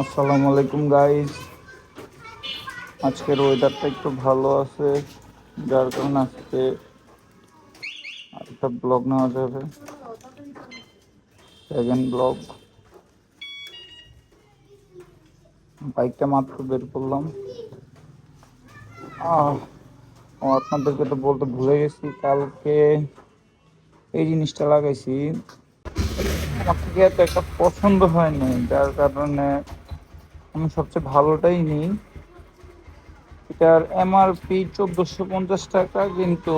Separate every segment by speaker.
Speaker 1: আসসালামু আলাইকুম গাইস আজকের ওয়েদারটা একটু ভালো আছে, যার কারণে আজকে একটা ব্লগ নেওয়া যাবে। সেকেন্ড ব্লগ বাইকটা মাত্র বের করলাম। আপনাদেরকে তো বলতে ভুলে গেছি, কালকে এই জিনিসটা লাগাইছি। আমার থেকে এত একটা পছন্দ হয়নি যার কারণে আমি সবচেয়ে ভালোটাই নিই। এটার এমআরপি চোদ্দোশো পঞ্চাশ টাকা, কিন্তু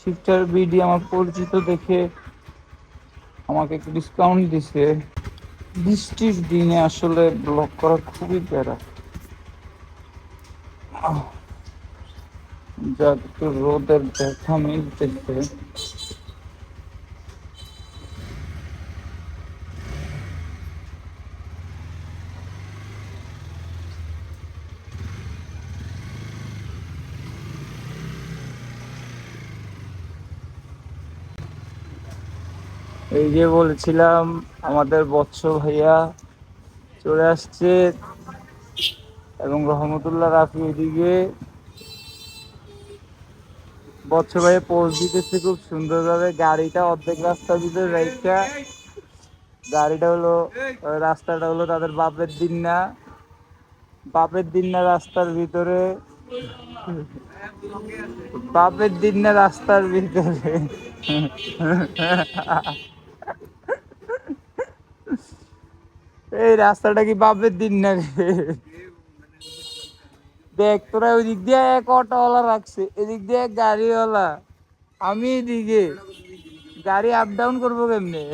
Speaker 1: শিফটার বিডি আমার পরিচিত দেখে আমাকে একটু ডিসকাউন্ট দিছে। বৃষ্টির দিনে আসলে ব্লক করা খুবই প্যারা। যাক, একটু রোদের দেখা মিলতেছে। এই যে বলেছিলাম, আমাদের বৎস ভাইয়া চলে আসছে এবং রহমতুল্লাহ রাফি এদিকে। বৎস ভাইয়া পোজ দিতেছে খুব সুন্দরভাবে। গাড়িটা অর্ধেক রাস্তার ভিতরে রাইখা গাড়িটা হলো, রাস্তাটা হলো তাদের বাপের দিন না বাপের দিন না রাস্তার ভিতরে। বাপের দিন না রাস্তার ভিতরে। এই রাস্তাটা কি বাপের দিন না রে দেখ, তোরা ওই দিক দিয়ে এক অটোওয়ালা রাখছে, এদিক দিয়ে এক গাড়িওয়ালা। আমি এদিকে। গাড়ি আপ ডাউন করব কেমনে?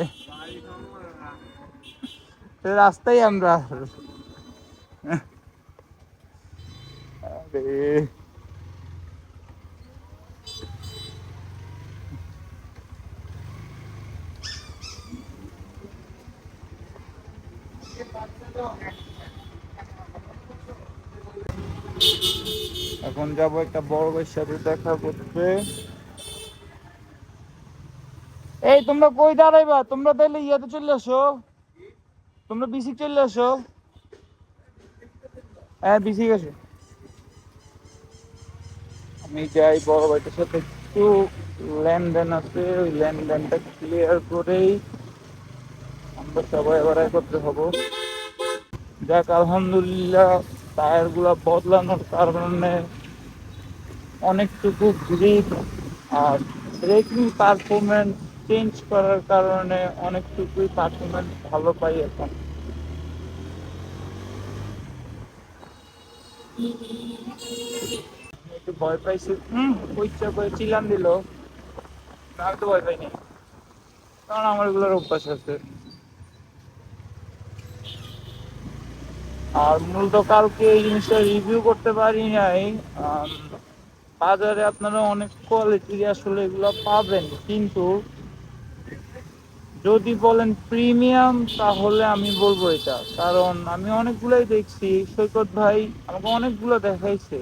Speaker 1: রাস্তায় আমরা। এখন যাব একটা বড় ভাইয়ের সাথে দেখা করতে। এই, তোমরা কই দাঁড়াইবা? তোমরা তাহলে ইয়াতে চলে আসো। তোমরা বিসিক চলে আসো। হ্যাঁ বিসিক আসো আমি যাই বড় ভাইটার সাথে। একটু লেনদেন আছে, ওই লেনদেনটা ক্লিয়ার করেই আমরা সবাই আবার একত্রে হব। যাক আলহামদুলিল্লাহ টায়ারগুলা বদলানোর কারণে অনেকটুকু গ্রিপ আর ব্রেকিং পারফরমেন্স চেঞ্জ করার কারণে অনেকটুকুই পারফরমেন্স ভালো পাই এখন। একটু ভয় পাইছি। হুম পয়সা করে চিলান দিল। আমি তো ভয় পাইনি। কারণ আমার এগুলোর অভ্যাস আছে। আর মূলত কালকে এই জিনিসটা রিভিউ করতে পারি নাই। বাজারে আপনারা অনেক কোয়ালিটির আসলে এগুলো পাবেন, কিন্তু যদি বলেন প্রিমিয়াম তাহলে আমি বলব এটা। কারণ আমি অনেকগুলোই দেখছি। সৈকত ভাই আমাকে অনেকগুলো দেখাইছে।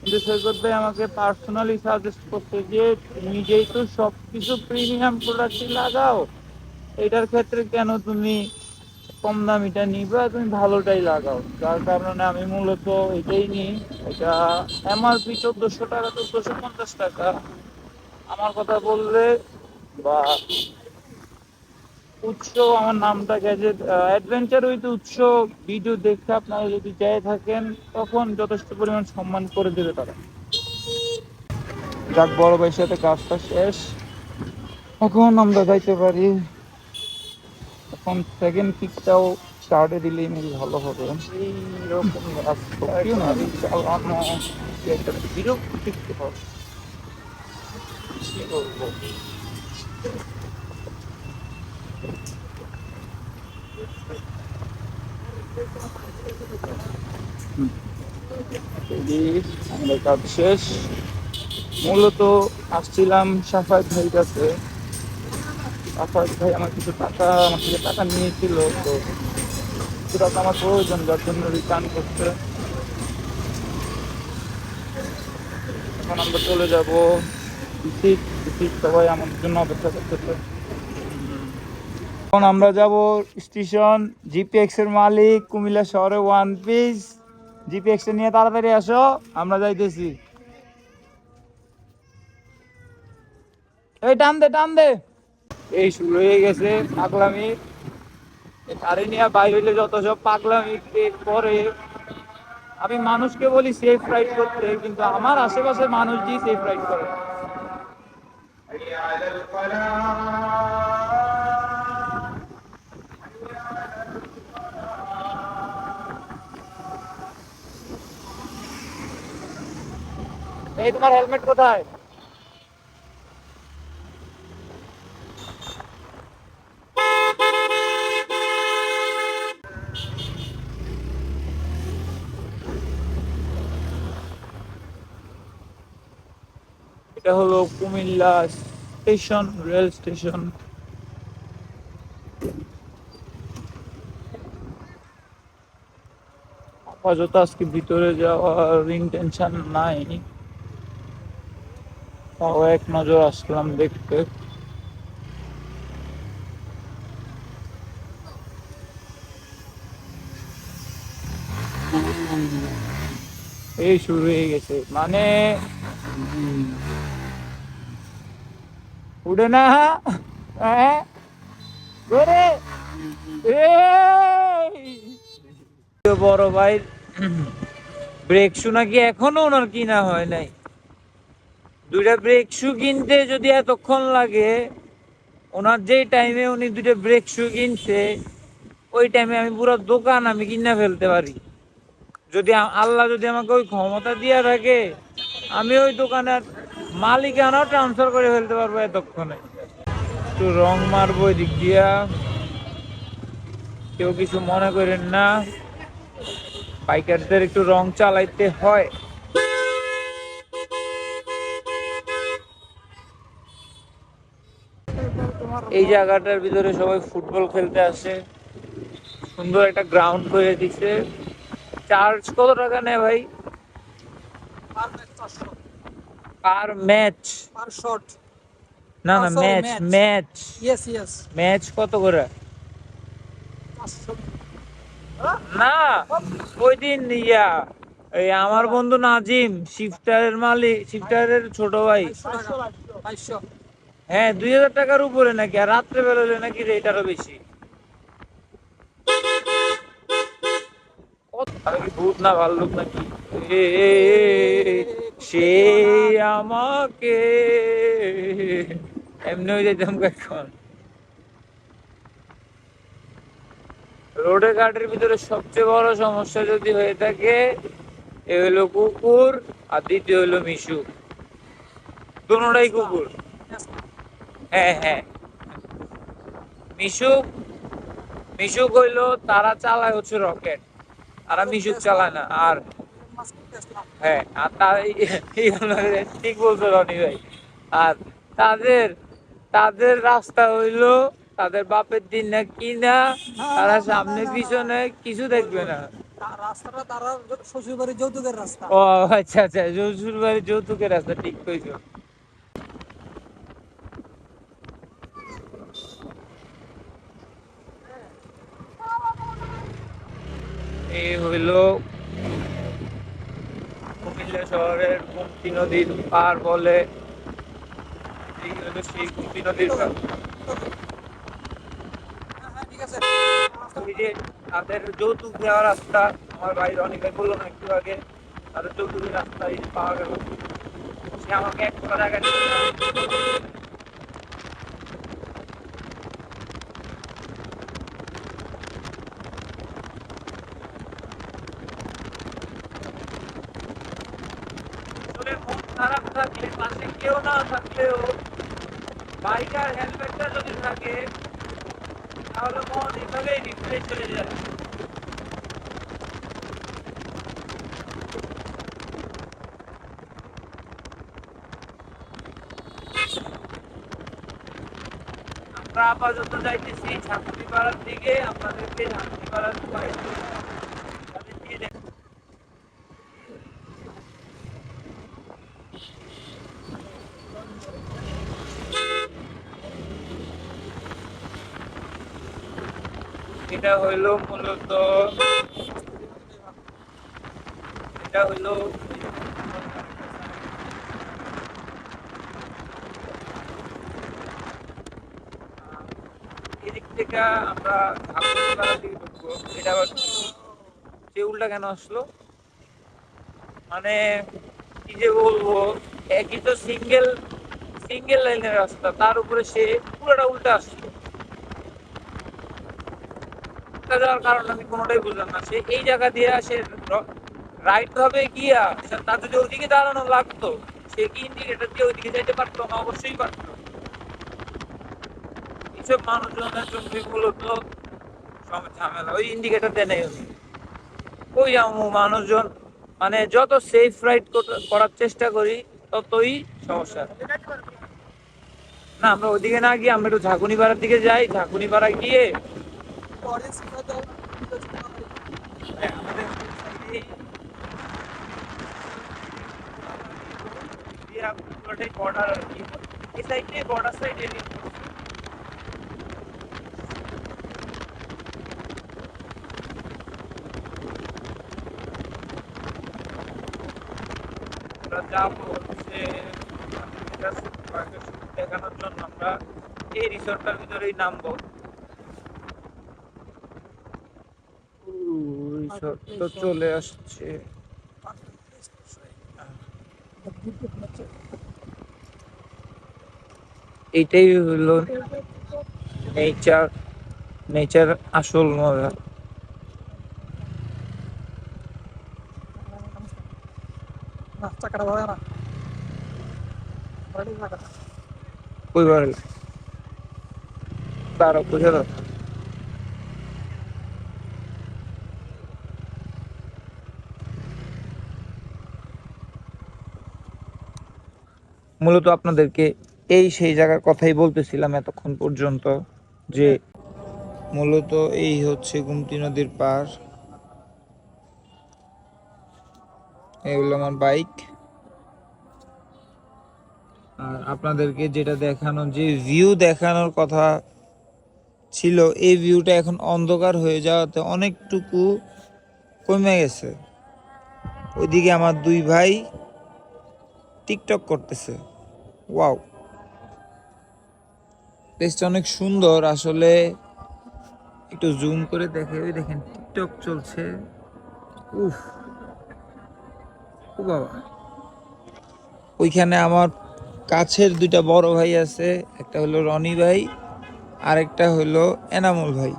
Speaker 1: কিন্তু সৈকত ভাই আমাকে পার্সোনালি সাজেস্ট করছে যে, তুমি যেহেতু সব কিছু প্রিমিয়াম প্রোডাক্টই লাগাও, এটার ক্ষেত্রে কেন তুমি কম দামিটা নিবা, তুমি ভালোটাই লাগাও। যার কারণে আমি মূলত এটাই নিই। এটা এমআরপি চোদ্দোশো টাকা, চোদ্দোশো পঞ্চাশ টাকা। আমার কথা বললে বা উৎস, আমার নামটা gadget adventure with Utsho video দেখে আপনারা যদি যাই থাকেন, তখন যথেষ্ট পরিমাণ সম্মান করে দেবে তারা। যাক, বড় ভাইয়ের সাথে কাজটা শেষ। এখন আমরা যাইতে পারি। এখন সেকেন্ড কিকটাও স্টার্টে দিলেই মেবি ভালো হবে। এইরকম না চালানো একটা বিরক্তি কি আমাদের কাজ শেষ। মূলত আসছিলাম সাফাই ভাইয়ের কাছে। সাফায়ত ভাই আমার কিছু টাকা, আমার টাকা নিয়েছিল, তো আমার প্রয়োজন, যার জন্য রিটার্ন করতে এখন আমরা চলে যাব বিসিক বিসিক সবাই আমাদের জন্য অপেক্ষা করতেছে। এখন আমরা যাব স্টেশন জিপিএক্স এর মালিক, কুমিল্লা শহরে ওয়ান পিস জিপিএক্স নিয়ে তাড়াতাড়ি আসো, আমরা যাইতেছি। এই, টান দে টান দে। এই শুরু হয়ে গেছে পাগলামি। গাড়ি নিয়ে বাইরে হইলে যত সব পাগলামি করে আমি মানুষকে বলি সেফ রাইড করতে, কিন্তু আমার আশেপাশে মানুষ দিয়ে সেফ রাইড করে। এই তোমার হেলমেট কোথায়? এটা হলো কুমিল্লা স্টেশন, রেল স্টেশন। আপাতত আজকে ভিতরে যাওয়ার ইন্টেনশন নাই। তাও এক নজর আসলাম দেখতে। এই শুরু হয়ে গেছে। মানে উঠে না! বড় ভাই ব্রেক শু নাকি এখনও ওনার কিনা হয় নাই দুইটা ব্রেক শু কিনতে যদি এতক্ষণ লাগে, ওনার যেই টাইমে উনি দুইটা ব্রেক শু কিনছে, ওই টাইমে আমি পুরো দোকান আমি কিনা ফেলতে পারি যদি আল্লাহ যদি আমাকে ওই ক্ষমতা দিয়ে থাকে, আমি ওই দোকানের মালিকানাও ট্রান্সফার করে ফেলতে পারব এতক্ষণে। একটু রং মারবো এদিক দিয়া। কেউ কিছু মনে করেন না। বাইকারদের একটু রং চালাইতে হয়। এই জায়গাটার ভিতরে সবাই ফুটবল খেলতে আসে। সুন্দর একটা গ্রাউন্ড করে দিছে চার্জ কত টাকা নেয় ভাই? Per match.
Speaker 2: per shot.
Speaker 1: না না match match.
Speaker 2: Yes, yes.
Speaker 1: Match কত করে? না ওই দিন ইয়া এই আমার বন্ধু নাজিম শিফটারের মালিক শিফটারের ছোট ভাই. হ্যাঁ দুই হাজার টাকার উপরে নাকি আর রাত্রে বেলা হলে নাকি রেট আরও বেশি। ভূত না ভাল্লুক নাকি? এ, সে আমাকে। এমনি হয়ে যেতাম এখন। রোডে ঘাটের ভিতরে সবচেয়ে বড় সমস্যা যদি হয়ে থাকে, এ হলো কুকুর আর দ্বিতীয় হলো মিশু। দুটাই কুকুর। হ্যাঁ হ্যাঁ। মিশুক মিশুক হইল তারা চালায় হচ্ছে রকেট। তারা মিশুক চালায় না। আর হ্যাঁ আর ঠিক বলছো রনি ভাই। আর তাদের তাদের রাস্তা হইল তাদের বাপের দিন না কি না তারা সামনে পিছনে কিছু দেখবে না।
Speaker 2: তা- রাস্তাটা তারা শ্বশুর যৌতুকের রাস্তা।
Speaker 1: ও আচ্ছা আচ্ছা যৌতুকের রাস্তা ঠিক কইছো। এই হইল কুমিল্লা শহরের মুক্তি নদীর পার বলে সেই কুমতি নদীর তাদের যৌতুক দেওয়া রাস্তা, আমার বাড়ির অনেকে বলল না একটু আগে, তাদের যৌতুক রাস্তা এই গেল সে আমাকে এক টাকা দিল আসলে মন থাকলে, পাশে কেউ না থাকলেও বাইকার হেলমেটটা যদি থাকে, তাহলে মন এভাবেই রিফ্রেশ হয়ে যায়। আমরা আপাতত যাইতেছি, ঝাঁকুনি পাড়ার দিকে, আপনাদেরকে ঝাঁকুনি পাড়ার তাদের দিয়ে দেখ- হইল মূলত এটা হইল এদিক থেকে আমরা ঢুকবো। এটা আবার চেউলটা কেন আসলো? মানে কি যে বলব, একই তো সিঙ্গেল সিঙ্গেল লাইনের রাস্তা, তার উপরে সে পুরোটা উল্টা আসলো। উল্টা যাওয়ার কারণ আমি কোনোটাই বুঝলাম না। সে এই জায়গা দিয়ে সে রাইট ভাবে গিয়া তার যদি ওদিকে দাঁড়ানো লাগতো, সে কি ইন্ডিকেটার দিয়ে ওইদিকে যাইতে পারতো? না, অবশ্যই পারতো। এইসব মানুষজনের জন্য মূলত ঝামেলা। ওই ইন্ডিকেটার দেয় নাই উনি। ওই মানুষজন মানে যত সেফ রাইড করার চেষ্টা করি, ততই সমস্যা। না, আমরা ওইদিকে না গিয়ে, আমরা একটু ঝাঁকুনি পাড়ার দিকে যাই। ঝাঁকুনি পাড়া গিয়ে
Speaker 2: পরে
Speaker 1: হ্যাঁ, আর কি। এই সাইডে বর্ডার সাইডে ছবি দেখানোর জন্য আমরা এই রিসোর্টটার ভিতরেই নামবো। তো চলে আসছে। এইটাই হলো নেচার নেচার আসল মজা। কই বার তারা বুঝে মূলত আপনাদেরকে এই সেই জায়গার কথাই বলতেছিলাম এতক্ষণ পর্যন্ত যে মূলত এই হচ্ছে গুমতি নদীর পার। এই হলো আমার বাইক। আর আপনাদেরকে যেটা দেখানো, যে ভিউ দেখানোর কথা ছিল, এই ভিউটা এখন অন্ধকার হয়ে যাওয়াতে অনেকটুকু কমে গেছে। ওইদিকে আমার দুই ভাই টিকটক করতেছে। ওয়াও প্লেসটা অনেক সুন্দর, আসলে একটু জুম করে দেখে ওই দেখেন টিকটক চলছে। উফ। ও বাবা। ওইখানে আমার কাছের দুইটা বড় ভাই আছে, একটা হলো রনি ভাই আর একটা হলো এনামুল ভাই।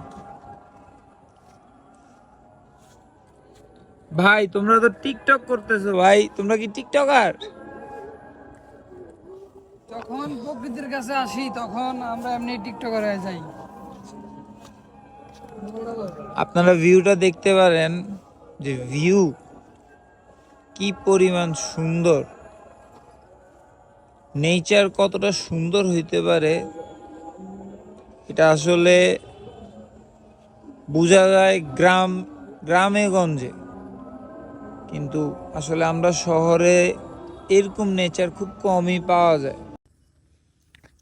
Speaker 1: ভাই, তোমরা তো টিকটক করতেছো ভাই, তোমরা কি টিকটকার
Speaker 2: যখন প্রকৃতির কাছে আসি, তখন আমরা এমনি টিকটকার হয়ে যাই।
Speaker 1: আপনারা ভিউটা দেখতে পারেন যে ভিউ কি পরিমাণ সুন্দর। নেচার কতটা সুন্দর হইতে পারে, এটা আসলে বোঝা যায় গ্রাম, গ্রামে গঞ্জে। কিন্তু আসলে আমরা শহরে এরকম নেচার খুব কমই পাওয়া যায়।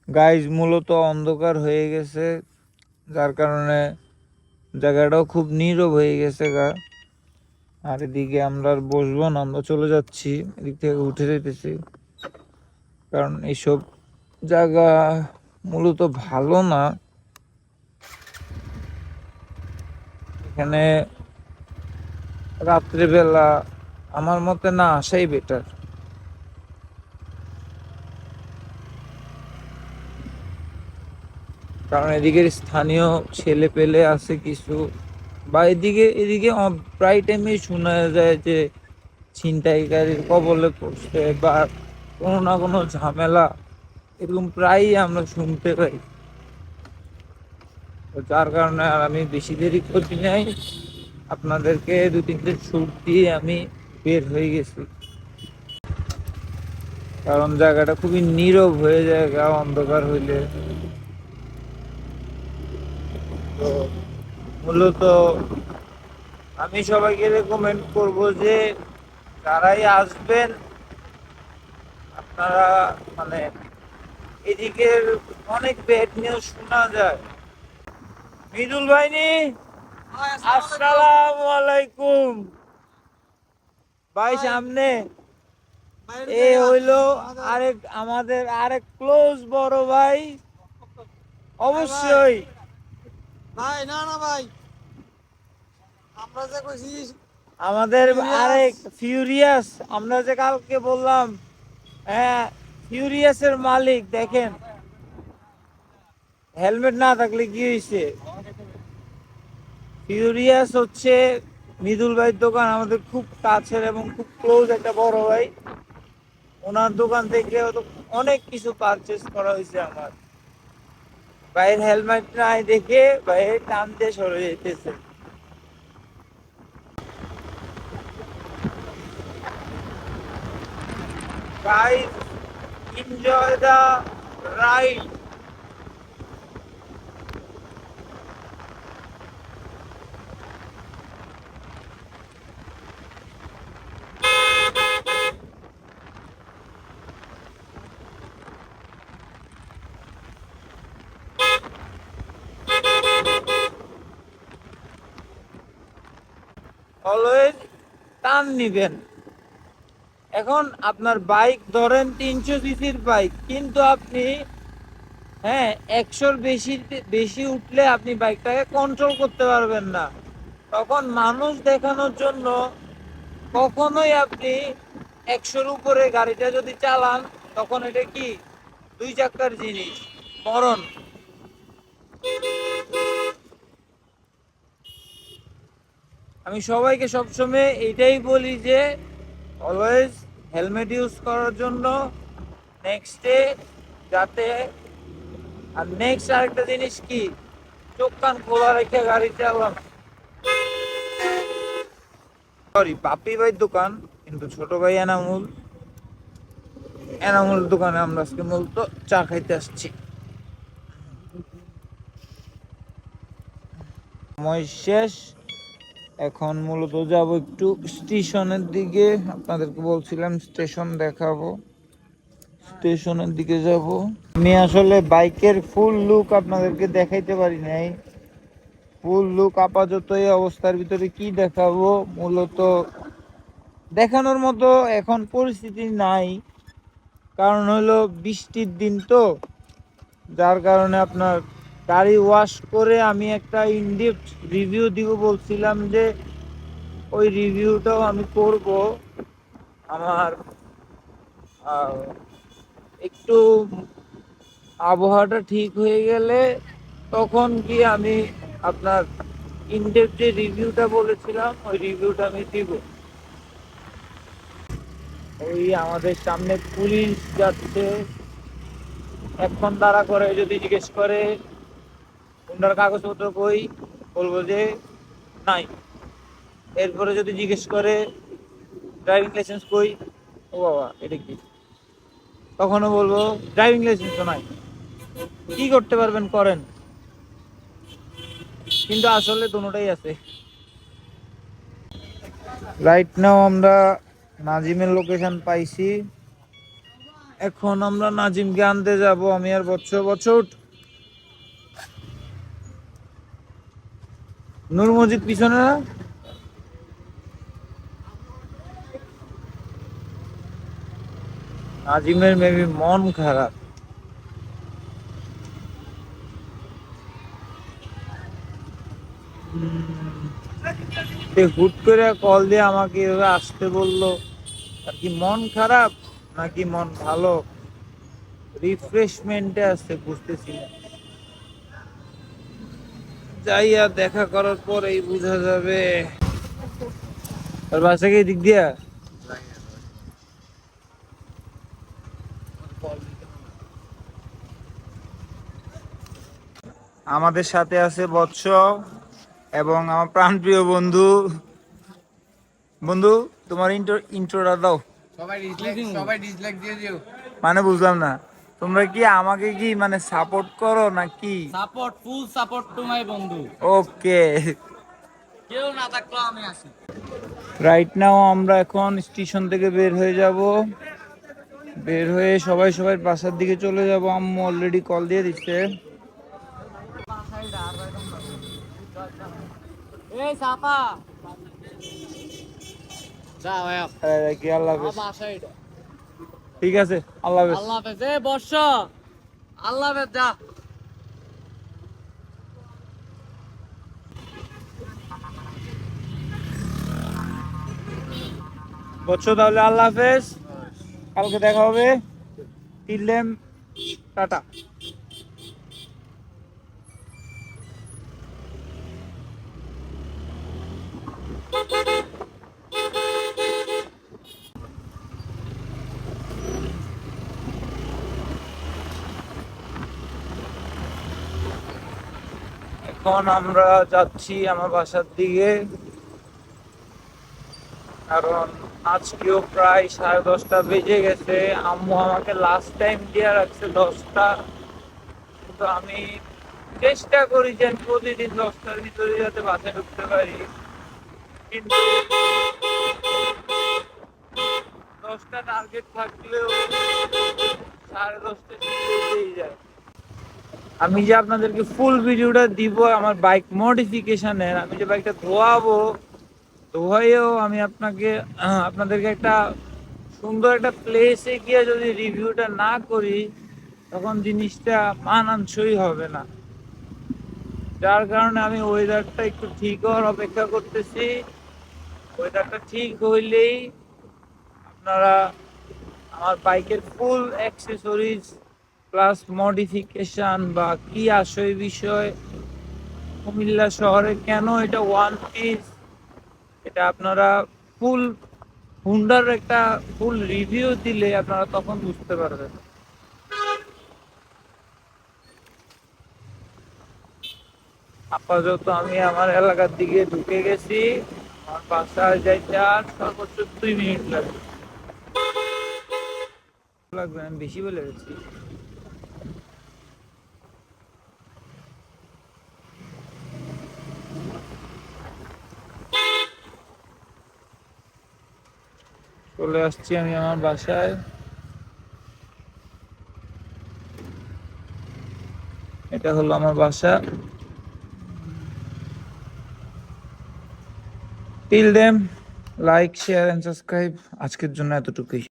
Speaker 1: গাইজ মূলত অন্ধকার হয়ে গেছে, যার কারণে জায়গাটাও খুব নীরব হয়ে গেছে গা। আর এদিকে আমরা আর বসবো না, আমরা চলে যাচ্ছি, এদিক থেকে উঠে যেতেছি। কারণ এইসব জায়গা মূলত ভালো না। এখানে রাত্রেবেলা আমার মতে না, আসাই বেটার কারণ এদিকে স্থানীয় ছেলে পেলে আছে কিছু। বা এদিকে এদিকে প্রায় টাইমে শোনা যায় যে ছিনতাইকারীর কবলে পড়ছে বা কোনো না কোনো ঝামেলা, এরকম প্রায়ই আমরা শুনতে পাই। তো যার কারণে আর আমি বেশি দেরি করছি নাই। আপনাদেরকে দু তিনটে ছুট দিয়ে আমি বের হয়ে গেছি। কারণ জায়গাটা খুবই নীরব হয়ে যায়, গা অন্ধকার হইলে। তো মূলত আমি সবাইকে রেকমেন্ড করব যে যারাই আসবেন, আপনারা মানে এদিকের অনেক ব্যাড নিউজ শোনা যায়। মৃদুল ভাইনি, আসসালামু আলাইকুম। ভাই সামনে, এ হইল আরেক আমাদের আরেক ক্লোজ বড় ভাই। অবশ্যই।
Speaker 3: ভাই না না ভাই। আমরা যে কইছি
Speaker 1: আমাদের আরেক ফিউরিয়াস আমরা যে কালকে বললাম হ্যাঁ ফিউরিয়াসের মালিক দেখেন। হেলমেট না থাকলে কি হয়েছে ফিউরিয়াস হচ্ছে মৃদুল ভাইয়ের দোকান আমাদের খুব কাছের এবং খুব ক্লোজ একটা বড় ভাই। ওনার দোকান থেকে অনেক কিছু পারচেস করা হয়েছে আমার। ভাইয়ের হেলমেট নাই দেখে ভাইয়ের টান দিয়ে সরে যেতেছে। Guys enjoy the ride always টান নিবেন। এখন আপনার বাইক ধরেন তিনশো সিসির বাইক, কিন্তু আপনি হ্যাঁ একশোর বেশি বেশি উঠলে আপনি বাইকটাকে কন্ট্রোল করতে পারবেন না। তখন মানুষ দেখানোর জন্য কখনোই আপনি একশোর উপরে গাড়িটা যদি চালান, তখন এটা কি? দুই চাকার জিনিস, মরণ। আমি সবাইকে সবসময় এইটাই বলি যে অলওয়েজ হেলমেট ইউজ করার জন্য নেক্সটে যাতে, আর নেক্সট আরেকটা জিনিস কি? চোখ কান খোলা রেখে গাড়ি চালান। সরি পাপি ভাই দোকান, কিন্তু ছোট ভাই এনামুল। এনামুল দোকানে আমরা আজকে মূলত চা খাইতে আসছি। সময় শেষ। এখন মূলত যাব একটু স্টেশনের দিকে। আপনাদেরকে বলছিলাম স্টেশন দেখাবো। স্টেশনের দিকে যাব। আমি আসলে বাইকের ফুল লুক আপনাদেরকে দেখাইতে পারি নাই। ফুল লুক আপাতত এই অবস্থার ভিতরে কি দেখাবো? মূলত দেখানোর মতো এখন পরিস্থিতি নাই। কারণ হলো বৃষ্টির দিন তো। যার কারণে আপনার গাড়ি ওয়াশ করে আমি একটা ইনডিপথ রিভিউ দিব। বলছিলাম যে, ওই রিভিউটাও আমি করব। আমার একটু আবহাওয়াটা ঠিক হয়ে গেলে তখন কি আমি আপনার ইনডেপ যে রিভিউটা বলেছিলাম, ওই রিভিউটা আমি দিব। ওই আমাদের সামনে পুলিশ যাচ্ছে। এখন দাঁড়া করে, যদি জিজ্ঞেস করে ওনার কাগজপত্র কই বলব যে নাই। এরপরে যদি জিজ্ঞেস করে ড্রাইভিং লাইসেন্স কই? ও বাবা, এটা কি? তখনও বলব ড্রাইভিং লাইসেন্স তো নাই। কি করতে পারবেন, করেন। কিন্তু আসলে দুটোটাই আছে। রাইট নাও আমরা নাজিমের লোকেশন পাইছি। এখন আমরা নাজিমকে আনতে যাব, আমি আর বছর বছর। নূর মসজিদ পিছনে না? নাজিমের মেবি মন খারাপ। হুট করে কল দিয়ে আমাকে এভাবে আসতে বলল। আর কি মন খারাপ নাকি মন ভালো? রিফ্রেশমেন্টে আছে, বুঝতেছি না। যাই আর দেখা করার পরেই বোঝা যাবে। আর বাসা কি দিক দিয়া? আমাদের সাথে আছে বৎস এবং আমার প্রাণপ্রিয় বন্ধু। বন্ধু তোমার ইন্ট্রো ইন্ট্রোটা দাও।
Speaker 3: সবাই ডিসলাইক সবাই ডিসলাইক দিয়ে দিও।
Speaker 1: মানে বুঝলাম না। তোমরা কি আমাকে কি মানে সাপোর্ট করো নাকি
Speaker 4: support full support to my বন্ধু।
Speaker 1: ওকে
Speaker 4: কেউ না থাকলেও আমি আছি।
Speaker 1: রাইট নাও আমরা এখন স্টেশন থেকে বের হয়ে যাব। বের হয়ে সবাই সবাই বাসার দিকে চলে যাব। আম্মু অলরেডি কল দিয়ে দিচ্ছে।
Speaker 4: এই সাপা যা
Speaker 1: আল্লাহ ঠিক আছে আল্লাহ হাফেজ।
Speaker 4: আল্লাহ হাফেজ। এ বর্ষ আল্লাহ হাফেজ যা।
Speaker 1: বচ্চ তাহলে আল্লাহ হাফেজ। কালকে দেখা হবে। টাটা। এখন আমরা যাচ্ছি আমার বাসার দিকে। কারণ আজকেও প্রায় সাড়ে দশটা বেজে গেছে। আম্মু আমাকে লাস্ট টাইম দিয়ে রাখছে দশটা। কিন্তু আমি চেষ্টা করি যে প্রতিদিন দশটার ভিতরে যাতে বাসায় ঢুকতে পারি। কিন্তু দশটা টার্গেট থাকলেও সাড়ে দশটা যায়। আমি যে আপনাদেরকে ফুল ভিডিওটা দিব, আমার বাইক মডিফিকেশনের আমি যে বাইকটা ধোয়াবো ধোয়াইও আমি আপনাকে আপনাদেরকে একটা সুন্দর একটা প্লেসে গিয়ে যদি রিভিউটা না করি, তখন জিনিসটা মানানসই হবে না। যার কারণে আমি ওয়েদারটা একটু ঠিক হওয়ার অপেক্ষা করতেছি। ওয়েদারটা ঠিক হইলেই আপনারা আমার বাইকের ফুল অ্যাক্সেসরিজ প্লাস মডিফিকেশন বা কি আসে বিষয়? কুমিল্লা শহরে কেন এটা ওয়ান পিস এটা আপনারা ফুল হুন্ডার একটা ফুল রিভিউ দিলে আপনারা তখন বুঝতে পারবেন। আপাতত আমি আমার এলাকার দিকে ঢুকে গেছি। আমার বাসায় যাইতে আর সর্বোচ্চ দুই মিনিট লাগবে। লাগবে, আমি বেশি বলে গেছি চলে আসছি আমি আমার বাসায়। এটা হলো আমার বাসা। Tell them like share and subscribe আজকের জন্য এতটুকুই।